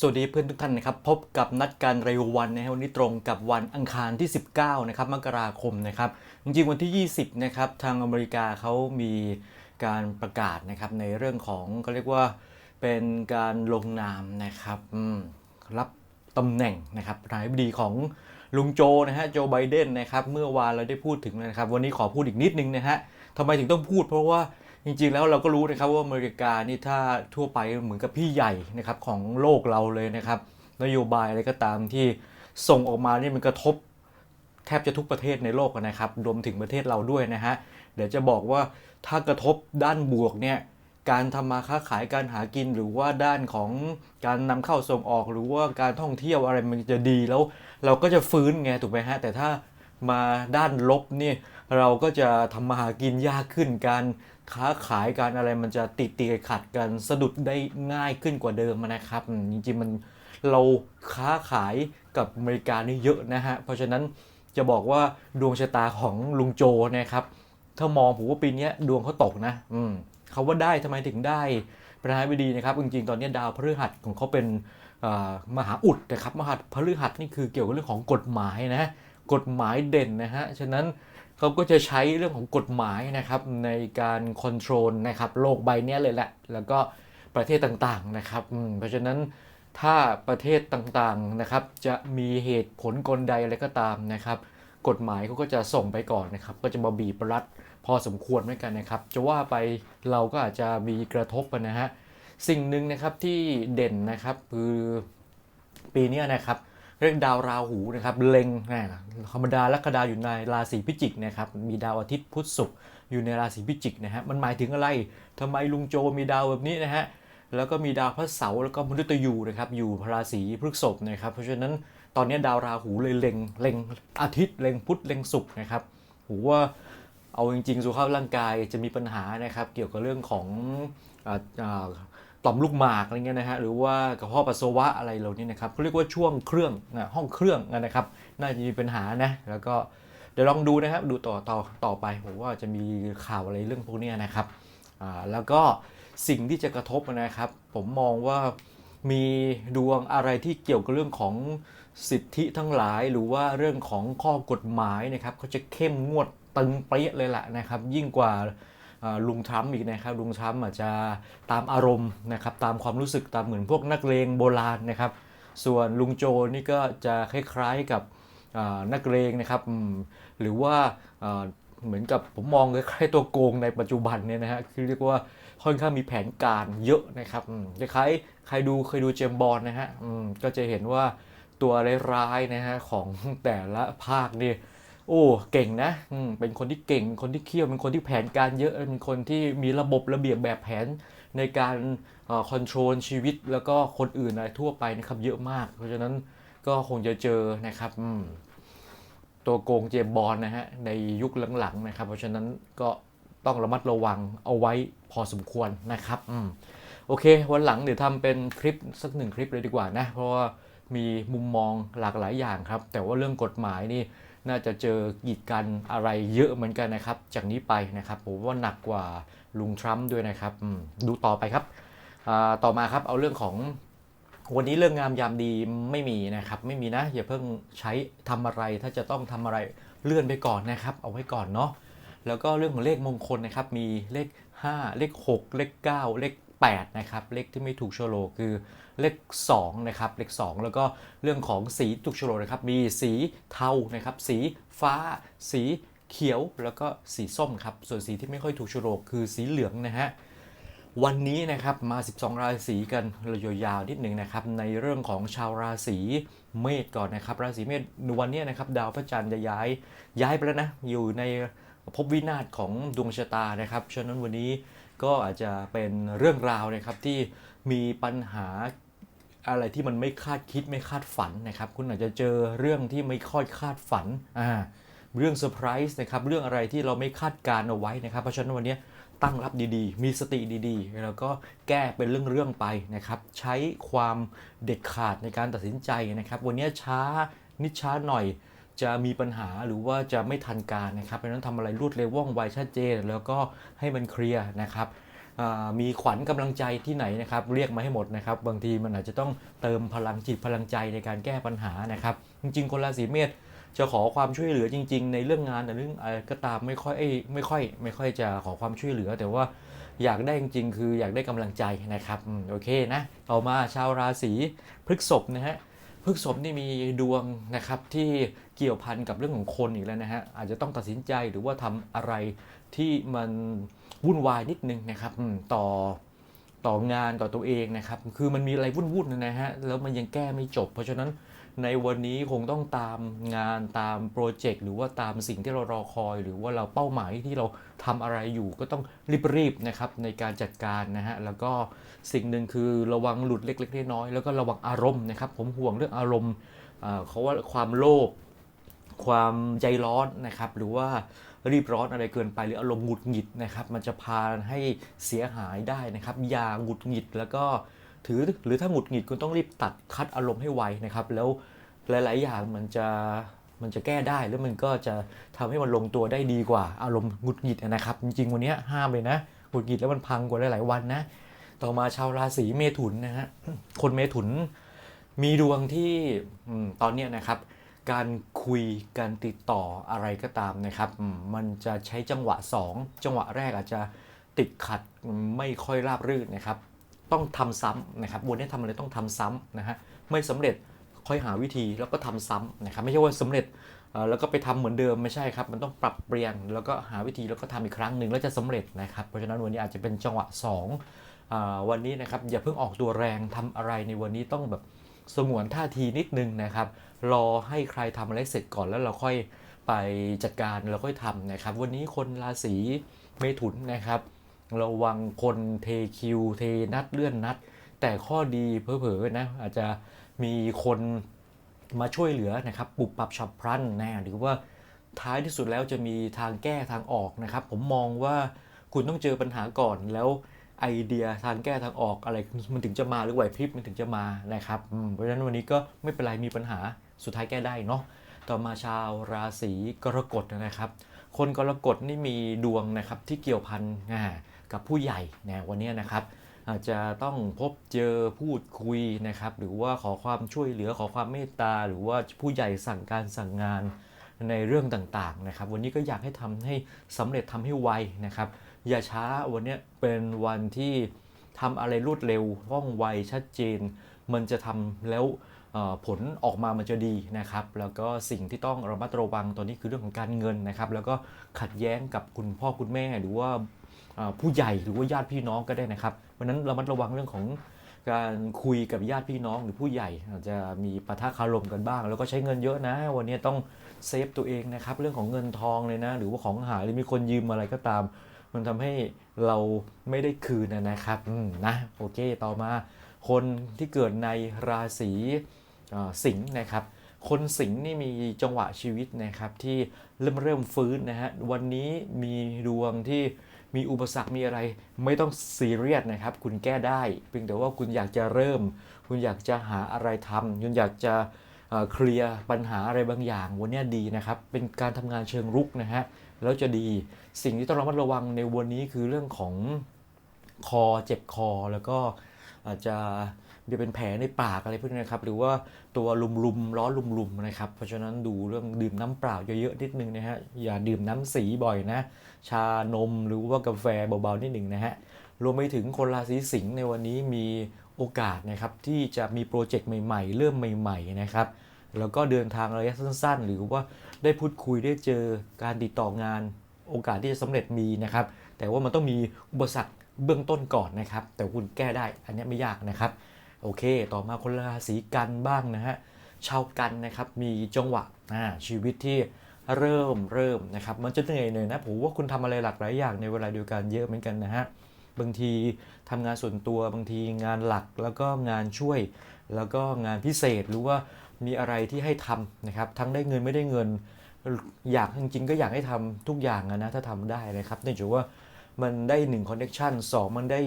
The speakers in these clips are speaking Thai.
สวัสดีเพื่อนทุกท่านนะครับพบกับนัดการรายวันนะครับวันนี้ตรงกับวันอังคารที่ 19นะครับมกราคมนะครับจริงๆวันที่ 20นะครับทางอเมริกาเขามีการประกาศนะครับในเรื่องของก็เรียกว่าเป็นการลงนามนะครับรับตำแหน่งนะครับนาธิบดีของลุงโจนะฮะโจไบเดนนะครับเมื่อวานเราได้พูดถึงนะครับ วันนี้ขอพูดอีกนิดนึงนะฮะทำไมถึงต้องพูดเพราะว่า จริงๆแล้วเราก็รู้นะครับว่าอเมริกานี่ถ้าทั่วไปเหมือนกับพี่ใหญ่นะครับของโลกเราเลยนะครับ นโยบายอะไรก็ตามที่ส่งออกมานี่มันกระทบแทบจะทุกประเทศในโลกนะครับรวมถึงประเทศเราด้วยนะฮะเดี๋ยวจะบอกว่าถ้ากระทบด้านบวกเนี่ยการทำมาค้าขายการหากินหรือว่าด้านของการนำเข้าส่งออกหรือว่าการท่องเที่ยวอะไรมันจะดีแล้ว เราก็จะฟื้นไงถูกไหมฮะแต่ถ้ามาด้านลบเนี่ยเราก็จะทำมาหากินยากขึ้นการ ค้าขายการอะไรมันจะติดตีขัดกันสะดุดได้ง่ายขึ้นกว่าเดิมนะครับ จริงๆมันเราค้าขายกับอเมริกานี่เยอะนะฮะ เพราะฉะนั้นจะบอกว่าดวงชะตาของลุงโจนะครับ ถ้ามองผมว่าปีนี้ดวงเขาตกนะ อืมเขาว่าได้ทำไมถึงได้ประธานาธิบดีนะครับ จริงๆ ตอนนี้ดาวพฤหัสของเขาเป็นมหาอุดนะครับ มหาพฤหัสนี่คือเกี่ยวกับเรื่องของกฎหมายนะ กฎหมายเด่นนะฮะ ฉะนั้น เขาก็จะใช้เรื่องของกฎหมายนะครับในการคอนโทรลนะครับโลกใบนี้เลยแหละ แล้วก็ประเทศต่างๆนะครับ เพราะฉะนั้นถ้าประเทศต่างๆนะครับจะมีเหตุผลกลใดอะไรก็ตามนะครับ กฎหมายเขาก็จะส่งไปก่อนนะครับ ก็จะมาบีบรัดพอสมควรเหมือนกันนะครับ จะว่าไปเราก็อาจจะมีกระทบกันนะฮะสิ่งหนึ่งนะครับที่เด่นนะครับคือปีนี้นะครับ เรื่องดาวราหูนะครับเล็งนะธรรมดาลัคดาอยู่ในราศีพิจิกนะครับมีดาวอาทิตย์พุธศุกร์อยู่ในราศีพิจิกนะฮะมันหมายถึงอะไรทำไมลุงโจมีดาวแบบนี้นะฮะแล้วก็มีดาวพระเสาร์แล้วก็มฤตยูนะครับอยู่ราศีพฤษภนะครับเพราะฉะนั้นตอนนี้ดาวราหูเลยเล็งเล็งอาทิตย์เล็งพุธเล็งศุกร์นะครับหูว่าเอาจริงๆสุขภาพร่างกายจะมีปัญหานะครับเกี่ยวกับเรื่องของ ต่อมลูกหมากอะไรเงี้ยนะฮะหรือว่ากระเพาะปัสสาวะอะไรเหล่านี้นะครับเขาเรียกว่าช่วงเครื่องนะห้องเครื่องนะครับ น่าจะมีปัญหานะแล้วก็เดี๋ยวลองดูนะครับดูต่อต่อต่อไปผมว่าจะมีข่าวอะไรเรื่องพวกนี้นะครับแล้วก็สิ่งที่จะกระทบนะครับ ผมมองว่ามีดวงอะไรที่เกี่ยวกับเรื่องของสิทธิทั้งหลายหรือว่าเรื่องของข้อกฎหมายนะครับเขาจะเข้มงวดตึงเปี้ยเลยแหละนะครับ ยิ่งกว่า ลุงทรัมป์อีกนะครับลุงทรัมป์อาจจะตามอารมณ์นะครับตามความรู้สึกตามเหมือนพวกนักเลงโบราณนะครับ ส่วนลุงโจนี่ก็จะคล้ายๆกับนักเลงนะครับหรือว่าเหมือนกับผมมองคล้ายๆตัวโกงในปัจจุบันเนี่ยนะฮะคือเรียกว่าค่อนข้างมีแผนการเยอะนะครับคล้ายๆใครดูเคยดูเจมบอลนะฮะก็จะเห็นว่าตัวร้ายๆนะฮะของแต่ละภาคนี่ โอ้เก่งนะอืเป็นคนที่เก่งเป็นคนที่เขี้ยวเป็นคนที่แผนการเยอะเป็นคนที่มีระบบระเบียบแบบแผนในการคอนโทรลชีวิตแล้วก็คนอื่นอะไรทั่วไปนะครับเยอะมาก เพราะฉะนั้นก็คงจะเจอนะครับตัวโกงเจมบอลนะฮะในยุคหลังๆนะครับ เพราะฉะนั้นก็ต้องระมัดระวังเอาไว้พอสมควรนะครับอืมโอเค วันหลังเดี๋ยวทำเป็นคลิปสักหนึ่งคลิปเลยดีกว่านะ เพราะว่ามีมุมมองหลากหลายอย่างครับ แต่ว่าเรื่องกฎหมายนี่ น่าจะเจอกีดกันอะไรเยอะเหมือนกันนะครับ จากนี้ไปนะครับผมว่าหนักกว่าลุงทรัมป์ด้วยนะครับดูต่อไปครับต่อมาครับเอาเรื่องของวันนี้เรื่องงามยามดีไม่มีนะครับ ไม่มีนะ อย่าเพิ่งใช้ทำอะไรถ้าจะต้องทำอะไรเลื่อนไปก่อนนะครับ เอาไว้ก่อนเนาะแล้วก็เรื่องของเลขมงคลนะครับ มีเลข 5 เลข 6 เลข 9 เลข 8 นะครับ เลขที่ไม่ถูกโชโลคือเลข2นะครับ เลข 2 แล้วก็เรื่องของสีถูกโชโลนะครับ มีสีเทานะครับ สีฟ้า สีเขียว แล้วก็สีส้มครับ ส่วนสีที่ไม่ค่อยถูกโชโลคือสีเหลืองนะฮะ วันนี้นะครับมา 12 ราศีกันเรายาวๆนิดหนึ่งนะครับ ในเรื่องของชาวราศีเมษก่อนนะครับ ราศีเมษวันนี้นะครับดาวพระจันทร์จะย้ายย้ายไปแล้วนะ อยู่ในภพวินาศของดวงชะตานะครับ ฉะนั้นวันนี้ ก็อาจจะเป็นเรื่องราวนะครับที่มีปัญหาอะไรที่มันไม่คาดคิดไม่คาดฝันนะครับ คุณอาจจะเจอเรื่องที่ไม่ค่อยคาดฝันอ่าเรื่องเซอร์ไพรส์นะครับเรื่องอะไรที่เราไม่คาดการเอาไว้นะครับ เพราะฉะนั้นวันนี้ตั้งรับดีๆ มีสติดีๆ แล้วก็แก้เป็นเรื่องๆไปนะครับ ใช้ความเด็ดขาดในการตัดสินใจนะครับ วันนี้ช้านิดช้าหน่อย จะมีปัญหาหรือว่าจะไม่ทันการนะครับเพราะฉะนั้นทำอะไรรวดเร็วว่องไวชัดเจน แล้วก็ให้มันเคลียร์นะครับมีขวัญกำลังใจที่ไหนนะครับ เรียกมาให้หมดนะครับ บางทีมันอาจจะต้องเติมพลังจิตพลังใจในการแก้ปัญหานะครับ จริง ๆ คนราศีเมษจะขอความช่วยเหลือจริง ๆ ในเรื่องงานแต่เรื่องอะไรก็ตามไม่ค่อยไม่ค่อย ไม่ค่อยจะขอความช่วยเหลือ แต่ว่าอยากได้จริง ๆ คืออยากได้กำลังใจนะครับโอเคนะต่อมาชาวราศีพฤษภนะฮะ พฤกษบนี่มีดวงนะครับที่เกี่ยวพันกับเรื่องของคนอีกแล้วนะฮะอาจจะต้องตัดสินใจหรือว่าทำอะไรที่มันวุ่นวายนิดนึงนะครับต่อ ต่องานต่อตัวเองนะครับ คือมันมีอะไรวุ่นๆนะฮะ แล้วมันยังแก้ไม่จบ เพราะฉะนั้นในวันนี้คงต้องตามงานตามโปรเจกต์หรือว่าตามสิ่งที่เรารอคอย หรือว่าเราเป้าหมายที่เราทำอะไรอยู่ก็ต้องรีบๆนะครับในการจัดการนะฮะ แล้วก็สิ่งหนึ่งคือระวังหลุดเล็กๆน้อยๆแล้วก็ระวังอารมณ์นะครับ ผมห่วงเรื่องอารมณ์เขาว่าความโลภความใจร้อนนะครับ หรือว่ารีบร้อนอะไรเกินไป หรืออารมณ์หงุดหงิดนะครับมันจะพาให้เสียหายได้นะครับอย่าหงุดหงิดแล้วก็ถือหรือถ้าหงุดหงิดคุณต้องรีบตัดคัดอารมณ์ให้ไวนะครับแล้วหลาย ๆ อย่างมันจะมันจะแก้ได้แล้วมันก็จะทำให้มันลงตัวได้ดีกว่า อารมณ์หงุดหงิดนะครับ จริง ๆ วันนี้ห้ามเลยนะหงุดหงิดแล้วมันพังกว่าหลาย ๆ วันนะ ต่อมาชาวราศีเมถุนนะฮะคนเมถุนมีดวงที่ตอนนี้นะครับ การคุยการติดต่ออะไรก็ตามนะครับ มันจะใช้จังหวะ 2 จังหวะแรกอาจจะติดขัดไม่ค่อยราบรื่นนะครับ ต้องทำซ้ำนะครับวันนี้ทำอะไรต้องทำซ้ำนะฮะไม่สำเร็จค่อยหาวิธีแล้วก็ทำซ้ำนะครับ ไม่ใช่ว่าสำเร็จแล้วก็ไปทำเหมือนเดิมไม่ใช่ครับ มันต้องปรับเปลี่ยนแล้วก็หาวิธีแล้วก็ทำอีกครั้งหนึ่งแล้วจะสำเร็จนะครับ เพราะฉะนั้นวันนี้อาจจะเป็นจังหวะ2อ่าวันนี้นะครับอย่าเพิ่งออกตัวแรงทำอะไรในวันนี้ต้องแบบ สงวนท่าทีนิดนึงนะครับ รอให้ใครทำอะไรเสร็จก่อนแล้วเราค่อยไปจัดการเราค่อยทำนะครับ วันนี้คนราศีเมถุนนะครับ ระวังคนเทคิวเทนัดเลื่อนนัด แต่ข้อดีเผลอๆนะอาจจะมีคนมาช่วยเหลือนะครับปรับปรับฉับพลันนะหรือว่าท้ายที่สุดแล้วจะมีทางแก้ทางออกนะครับ ผมมองว่าคุณต้องเจอปัญหาก่อนแล้ว ไอเดียทางแก้ทางออกอะไรมันถึงจะมาหรือไหวพริบมันถึงจะมานะครับเพราะฉะนั้นวันนี้ก็ไม่เป็นไรมีปัญหาสุดท้ายแก้ได้เนาะต่อมาชาวราศีกรกฎนะครับ คนกรกฎนี่มีดวงนะครับที่เกี่ยวพันอ่ากับผู้ใหญ่นะวันนี้นะครับอาจจะต้องพบเจอพูดคุยนะครับ หรือว่าขอความช่วยเหลือขอความเมตตา หรือว่าผู้ใหญ่สั่งการสั่งงานในเรื่องต่างๆนะครับ วันนี้ก็อยากให้ทำให้สำเร็จทำให้ไวนะครับ อย่าช้าวันนี้เป็นวันที่ทำอะไรรวดเร็วว่องไวชัดเจน มันจะทำแล้วผลออกมามันจะดีนะครับ แล้วก็สิ่งที่ต้องระมัดระวังตอนนี้คือเรื่องของการเงินนะครับ แล้วก็ขัดแย้งกับคุณพ่อคุณแม่หรือว่าผู้ใหญ่หรือว่าญาติพี่น้องก็ได้นะครับเพราะนั้นเรามัดระวังเรื่องของการคุยกับญาติพี่น้องหรือผู้ใหญ่อาจจะมีปะทะคารมกันบ้าง แล้วก็ใช้เงินเยอะนะ วันนี้ต้องเซฟตัวเองนะครับ เรื่องของเงินทองเลยนะ หรือว่าของหายหรือมีคนยืมอะไรก็ตาม มันทำให้เราไม่ได้คืนนะครับนะโอเคต่อมาคนที่เกิดในราศีสิงห์นะครับ คนสิงห์นี่มีจังหวะชีวิตนะครับที่เริ่มเริ่มฟื้นนะฮะวันนี้มีดวงที่มีอุปสรรคมีอะไร ไม่ต้องซีเรียสนะครับ คุณแก้ได้เพียงแต่ว่าคุณอยากจะเริ่ม คุณอยากจะหาอะไรทำคุณอยากจะเอ่อเคลียร์ปัญหาอะไรบางอย่าง วันนี้ดีนะครับ เป็นการทำงานเชิงรุกนะฮะ แล้วจะดี สิ่งที่ต้องระมัดระวังในวันนี้คือเรื่องของคอเจ็บคอแล้วก็อาจจะมีเป็นแผลในปากอะไรพวกนี้นะครับ หรือว่าตัวลุมๆร้อนลุมๆนะครับ เพราะฉะนั้นดูเรื่องดื่มน้ำเปล่าเยอะๆนิดนึงนะฮะ อย่าดื่มน้ำสีบ่อยนะ ชานมหรือว่ากาแฟเบาๆนิดหนึ่งนะฮะ รวมไปถึงคนราศีสิงห์ในวันนี้มีโอกาสนะครับที่จะมีโปรเจกต์ใหม่ๆ เริ่มใหม่ ๆนะครับ แล้วก็เดินทางระยะสั้น ๆ หรือว่าได้พูดคุยได้เจอการติดต่องานโอกาสที่จะสำเร็จมีนะครับ แต่ว่ามันต้องมีอุปสรรคเบื้องต้นก่อนนะครับ แต่คุณแก้ได้อันนี้ไม่ยากนะครับ โอเค ต่อมาคนราศีกันบ้างนะฮะชาวกันนะครับมีจังหวะชีวิตที่เริ่มเริ่มนะครับมันจะเหนื่อยหน่อยนะผมว่าคุณทำอะไรหลากหลายอย่างในเวลาเดียวกันเยอะเหมือนกันนะฮะบางทีทำงานส่วนตัวบางทีงานหลักแล้วก็งานช่วย แล้วก็งานพิเศษหรือว่า มีอะไรที่ให้ทำนะครับ ทั้งได้เงินไม่ได้เงิน อยากจริงๆก็อยากให้ทำทุกอย่างนะถ้าทำได้นะครับเนื่องจากว่ามันได้1 connection 2 มันได้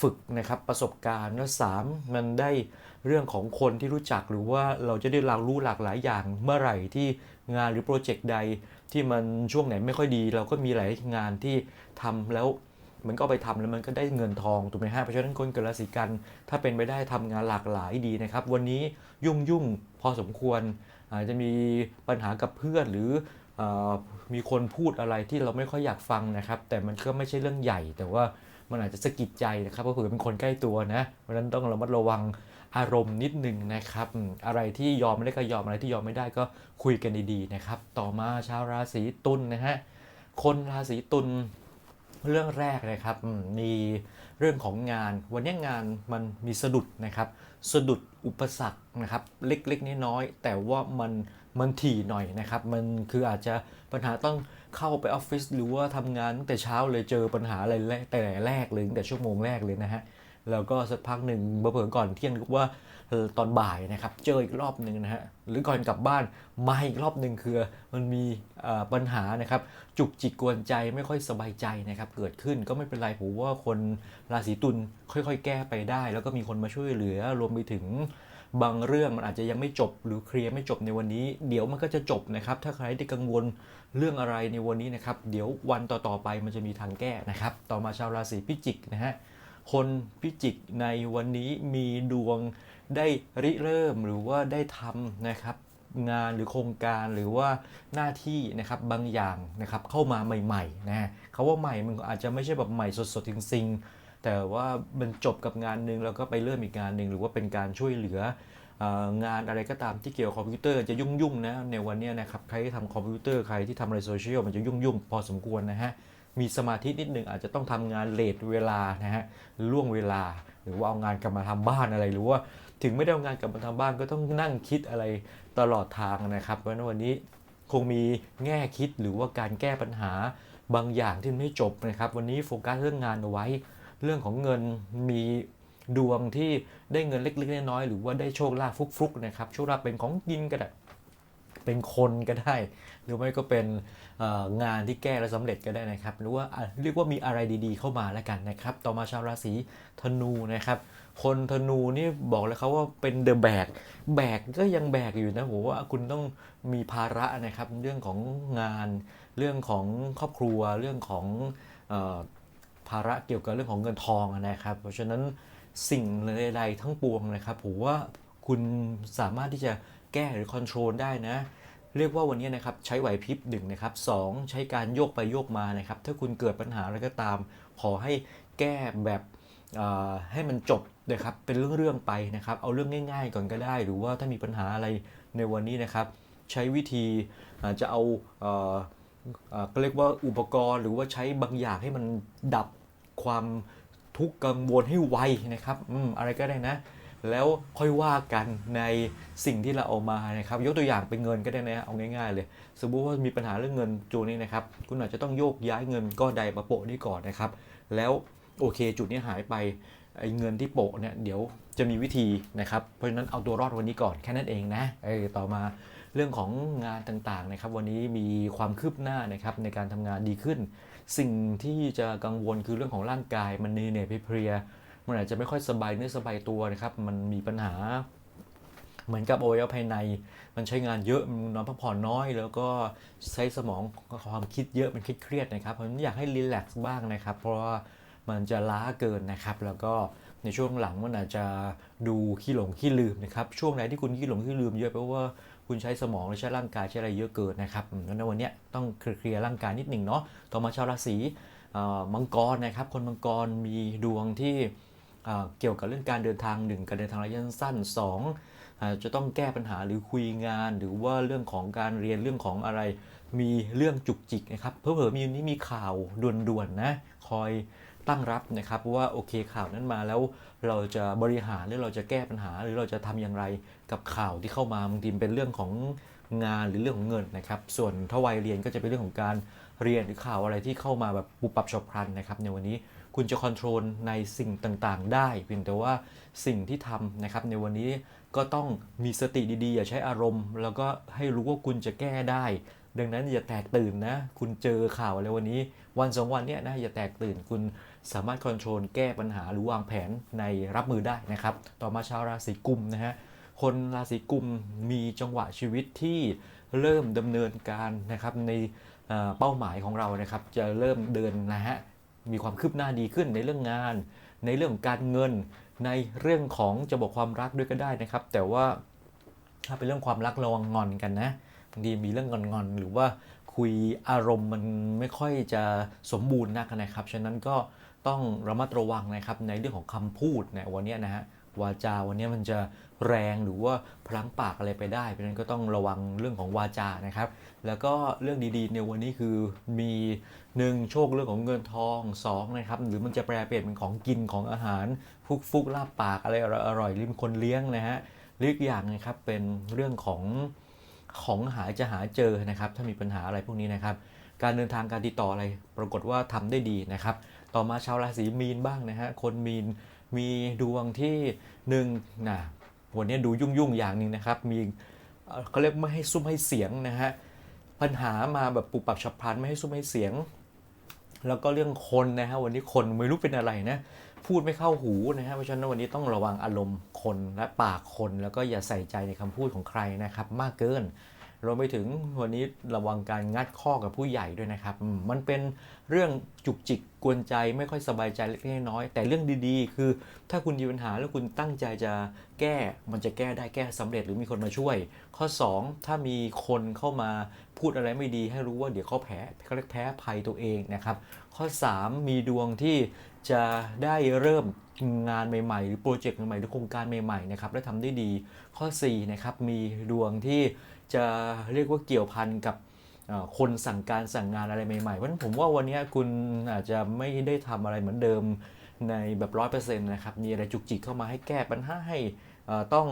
ฝึกนะครับประสบการณ์แล้ว3มันได้เรื่องของคนที่รู้จักหรือว่าเราจะได้เรารู้หลากหลายอย่างเมื่อไหร่ที่งานหรือโปรเจกต์ใด ที่มันช่วงไหนไม่ค่อยดี เราก็มีหลายงานที่ทำแล้ว มันก็ไปทำแล้วมันก็ได้เงินทองถูกไหมฮะเพราะฉะนั้นคนเกิดราศีกัน ถ้าเป็นไปได้ทำงานหลากหลายดีนะครับ วันนี้ยุ่งยุ่งพอสมควร อาจจะมีปัญหากับเพื่อนหรืออมีคนพูดอะไรที่เราไม่ค่อยอยากฟังนะครับ แต่มันก็ไม่ใช่เรื่องใหญ่ แต่ว่ามันอาจจะสะกิดใจนะครับเพราะเผื่อเป็นคนใกล้ตัวนะเพราะฉะนั้นต้องระมัดระวังอารมณ์นิดหนึ่งนะครับอืมอะไรที่ยอมไม่ได้ก็ยอมอะไรที่ยอมไม่ได้ก็คุยกันดีๆนะครับ ต่อมาชาวราศีตุลนะฮะคนราศีตุล เรื่องแรกนะครับมีเรื่องของงาน วันนี้งานมันมีสะดุดนะครับ สะดุดอุปสรรคนะครับ เล็กๆน้อยๆแต่ว่ามันมันถี่หน่อยนะครับ มันคืออาจจะปัญหาต้องเข้าไปออฟฟิศหรือว่าทำงานตั้งแต่เช้าเลยเจอปัญหาอะไรแต่แรกเลยตั้งแต่ชั่วโมงแรกเลยนะฮะแล้วก็สักพักหนึ่งเผลอก่อนเที่ยงว่า ตอนบ่ายนะครับ เจออีกรอบหนึ่งนะฮะหรือก่อนกลับบ้านมาอีกรอบหนึ่งคือมันมีปัญหานะครับจุกจิกกวนใจไม่ค่อยสบายใจนะครับเกิดขึ้นก็ไม่เป็นไรผมว่าคนราศีตุลค่อยๆ แก้ไปได้ แล้วก็มีคนมาช่วยเหลือรวมไปถึงบางเรื่องมันอาจจะยังไม่จบหรือเคลียร์ไม่จบในวันนี้ เดี๋ยวมันก็จะจบนะครับ ถ้าใครที่กังวลเรื่องอะไรในวันนี้นะครับ เดี๋ยววันต่อๆไปมันจะมีทางแก้นะครับ ต่อมาชาวราศีพิจิกนะฮะคนพิจิกในวันนี้มีดวง ได้ริเริ่มหรือว่าได้ทำนะครับงานหรือโครงการหรือว่าหน้าที่นะครับบางอย่างนะครับเข้ามาใหม่ๆนะเขาว่าใหม่มันอาจจะไม่ใช่แบบใหม่สดๆจริงๆแต่ว่ามันจบกับงานหนึ่งแล้วก็ไปเริ่มอีกงานหนึ่งหรือว่าเป็นการช่วยเหลืองานอะไรก็ตามที่เกี่ยวคอมพิวเตอร์จะยุ่งๆนะในวันนี้นะครับใครที่ทำคอมพิวเตอร์ใครที่ทำอะไรโซเชียลมันจะยุ่งๆพอสมควรนะฮะ มีสมาธินิดนึงอาจจะต้องทำงานเลทเวลานะฮะล่วงเวลา หรือว่าเอางานกลับมาทำบ้านอะไรหรือว่าถึงไม่ได้เอางานกลับมาทำบ้านก็ต้องนั่งคิดอะไรตลอดทางนะครับเพราะฉะนั้นวันนี้คงมีแง่คิดหรือว่าการแก้ปัญหาบางอย่างที่ไม่จบนะครับ วันนี้โฟกัสเรื่องงานเอาไว้ เรื่องของเงินมีดวงที่ได้เงินเล็กๆน้อยๆหรือว่าได้โชคลาภฟุกๆนะครับโชคลาภเป็นของกินก็ได้ เป็นคนก็ได้ หรือไม่ก็เป็นงานที่แก้แล้วสำเร็จก็ได้นะครับ หรือว่าเรียกว่ามีอะไรดีๆ เข้ามาแล้วกันนะครับ ต่อมาชาวราศีธนูนะครับ คนธนูนี่บอกเลยครับว่าเป็นเดอะแบก แบกก็ยังแบกอยู่นะผมว่าคุณต้องมีภาระนะครับ เรื่องของงาน เรื่องของครอบครัว เรื่องของออภาระเกี่ยวกับเรื่องของเงินทองนะครับ เพราะฉะนั้นสิ่งใดๆทั้งปวงนะครับผมว่าคุณสามารถที่จะ แก้หรือคอนโทรลได้นะ เรียกว่าวันนี้นะครับใช้ไหวพริบหนึ่งนะครับสองใช้การโยกไปโยกมานะครับ ถ้าคุณเกิดปัญหาอะไรก็ตาม ขอให้แก้แบบให้มันจบนะครับเป็นเรื่องๆไปนะครับ เอาเรื่องง่าย ๆ ก่อนก็ได้ หรือว่าถ้ามีปัญหาอะไรในวันนี้นะครับ ใช้วิธีอาจจะเอาเอ่อเอ่อก็เรียกว่าอุปกรณ์หรือว่าใช้บางอย่างให้มันดับความทุกข์กังวลให้ไวนะครับอืมอะไรก็ได้นะ แล้วค่อยว่ากันในสิ่งที่เราเอามานะครับ ยกตัวอย่างเป็นเงินก็ได้นะเอาง่ายๆเลย สมมุติว่ามีปัญหาเรื่องเงินจูนี้นะครับ คุณอาจจะต้องโยกย้ายเงินก้อนใดมาโปะนี่ก่อนนะครับ แล้วโอเคจุดนี้หายไปไอ้เงินที่โปะเนี่ยเดี๋ยวจะมีวิธีนะครับ เพราะฉะนั้นเอาตัวรอดวันนี้ก่อนแค่นั้นเองนะเออต่อมาเรื่องของงานต่างๆนะครับ วันนี้มีความคืบหน้านะครับในการทำงานดีขึ้น สิ่งที่จะกังวลคือเรื่องของร่างกายมันเหนื่อยเพลียๆ มันอาจจะไม่ค่อยสบายเนื้อสบายตัวนะครับ มันมีปัญหา เหมือนกับโอวัยวะภายใน มันใช้งานเยอะมันนอนพักผ่อนน้อย แล้วก็ใช้สมองความคิดเยอะมันคิดเครียดนะครับผมอยากให้รีแลกซ์บ้างนะครับ เพราะว่ามันจะล้าเกินนะครับ แล้วก็ในช่วงหลังมันอาจจะดูขี้หลงขี้ลืมนะครับ ช่วงไหนที่คุณขี้หลงขี้ลืมเยอะเพราะว่าคุณใช้สมองหรือใช้ร่างกายใช้อะไรเยอะเกินนะครับอืมงั้นวันนี้ต้องเคลียร์ร่างกายนิดหนึ่งเนาะ ต่อมาชาวราศีมังกรนะครับ คนมังกรมีดวงที่ เกี่ยวกับเรื่องการเดินทางหนึ่งการเดินทางระยะสั้นสองจะต้องแก้ปัญหาหรือคุยงาน หรือว่าเรื่องของการเรียนเรื่องของอะไรมีเรื่องจุกจิกนะครับเพิ่มๆมีนี้มีข่าวด่วนๆนะคอยตั้งรับนะครับว่าโอเคข่าวนั้นมาแล้วเราจะบริหารหรือเราจะแก้ปัญหา หรือเราจะทำอย่างไรกับข่าวที่เข้ามาบางทีเป็นเรื่องของ งานหรือเรื่องของเงินนะครับ ส่วนถ้าวัยเรียนก็จะเป็นเรื่องของการเรียนหรือข่าวอะไรที่เข้ามาแบบปุบปับฉับพลันนะครับ ในวันนี้คุณจะคอนโทรลในสิ่งต่างๆ ได้ เพียงแต่ว่าสิ่งที่ทำนะครับ ในวันนี้ก็ต้องมีสติดีๆ อย่าใช้อารมณ์ แล้วก็ให้รู้ว่าคุณจะแก้ได้ ดังนั้นอย่าแตกตื่นนะ คุณเจอข่าวอะไรวันนี้ วันสองวันเนี้ยนะอย่าแตกตื่นคุณสามารถคอนโทรลแก้ปัญหาหรือวางแผนในรับมือได้นะครับ ต่อมาชาวราศีกุมนะฮะ คนราศีกุมมีจังหวะชีวิตที่เริ่มดำเนินการนะครับในเป้าหมายของเรานะครับจะเริ่มเดินนะฮะมีความคืบหน้าดีขึ้นในเรื่องงาน ในเรื่องการเงินในเรื่องของจะบอกความรักด้วยก็ได้นะครับ แต่ว่าถ้าเป็นเรื่องความรักระวังงอนกันนะบางทีมีเรื่องงอนๆหรือว่าคุยอารมณ์มันไม่ค่อยจะสมบูรณ์นักนะครับ ฉะนั้นก็ต้องระมัดระวังนะครับในเรื่องของคำพูดในวันนี้นะฮะ วาจาวันนี้มันจะแรงหรือว่าพลั้งปากอะไรไปได้ เพราะฉะนั้นก็ต้องระวังเรื่องของวาจานะครับ แล้วก็เรื่องดีๆในวันนี้คือมีหนึ่งโชคเรื่องของเงินทองสองนะครับหรือมันจะแปลเปลี่ยนเป็นของกินของอาหารฟุกฟุกๆลาบปากอะไรอร่อยรือมีคนเลี้ยงนะฮะหรืออีกอย่างนะครับเป็นเรื่องของของหาจะหาเจอนะครับ ถ้ามีปัญหาอะไรพวกนี้นะครับ การเดินทางการติดต่ออะไรปรากฏว่าทำได้ดีนะครับ ต่อมาชาวราศีมีนบ้างนะฮะคนมีน มีดวงที่หนึ่งนะวันนี้ดูยุ่งๆอย่างหนึ่งนะครับ มีเขาเรียกไม่ให้ซุ่มให้เสียงนะฮะปัญหามาแบบปุบปับฉับพลันไม่ให้ซุ้มให้เสียง แล้วก็เรื่องคนนะฮะวันนี้คนไม่รู้เป็นอะไรนะพูดไม่เข้าหูนะฮะเพราะฉะนั้นวันนี้ต้องระวังอารมณ์คนและปากคน แล้วก็อย่าใส่ใจในคำพูดของใครนะครับ มากเกิน รวมไปถึงวันนี้ระวังการงัดข้อกับผู้ใหญ่ด้วยนะครับ มันเป็นเรื่องจุกจิกกวนใจไม่ค่อยสบายใจเล็กน้อยแต่เรื่องดีๆ คือ ถ้าคุณมีปัญหาแล้วคุณตั้งใจจะแก้มันจะแก้ได้แก้สำเร็จหรือมีคนมาช่วย ข้อ 2 ถ้ามีคนเข้ามา พูดอะไรไม่ดีให้รู้ว่าเดี๋ยวเขาแพ้เขาเรียกแพ้ภัยตัวเองนะครับ ข้อ 3 มีดวงที่จะได้เริ่มงานใหม่ๆ หรือโปรเจกต์ใหม่ๆหรือโครงการใหม่ๆนะครับและทำได้ดีข้อ4นะครับมีดวงที่จะเรียกว่าเกี่ยวพันกับคนสั่งการสั่งงานอะไรใหม่ๆเพราะฉะนั้นผมว่าวันนี้คุณอาจจะไม่ได้ทำอะไรเหมือนเดิมในแบบร้อยเปอร์เซ็นต์นะครับ มีอะไรจุกจิกเข้ามาให้แก้ปัญหาให้ต้อง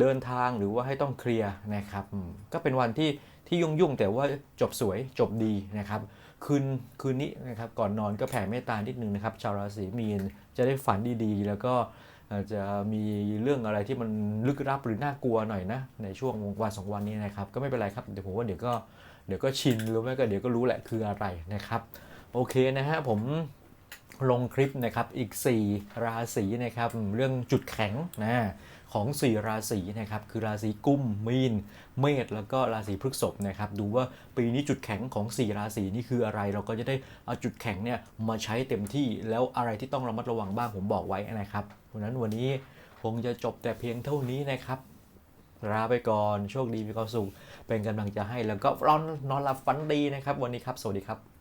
เดินทางหรือว่าให้ต้องเคลียร์นะครับ ก็เป็นวันที่ ที่ยุ่งๆแต่ว่าจบสวยจบดีนะครับ คืนคืนนี้นะครับก่อนนอนก็แผ่เมตตานิดนึงนะครับ ชาวราศีมีนจะได้ฝันดีๆ แล้วก็จจะมีเรื่องอะไรที่มันลึกลับหรือน่ากลัวหน่อยนะ ในช่วงวันสองวันนี้นะครับ ก็ไม่เป็นไรครับเดี๋ยวผมว่าเดี๋ยวก็เดี๋ยวก็ชินหรือไม่ก็เดี๋ยวก็รู้แหละคืออะไรนะครับ โอเคนะฮะผมลงคลิปนะครับอีก 4 ราศีนะครับเรื่องจุดแข็งนะ ของ 4 ราศีนะครับคือราศีกุมมีน เมษแล้วก็ราศีพฤษภนะครับดูว่าปีนี้จุดแข็งของ 4 ราศีนี่คืออะไร เราก็จะได้เอาจุดแข็งเนี่ยมาใช้เต็มที่แล้วอะไรที่ต้องระมัดระวังบ้างผมบอกไว้นะครับเพราะนั้นวันนี้คงจะจบแต่เพียงเท่านี้นะครับลาไปก่อน โชคดีมีความสุข เป็นกำลังใจให้แล้วก็นอนนอนหลับฝันดีนะครับ วันนี้ครับ สวัสดีครับ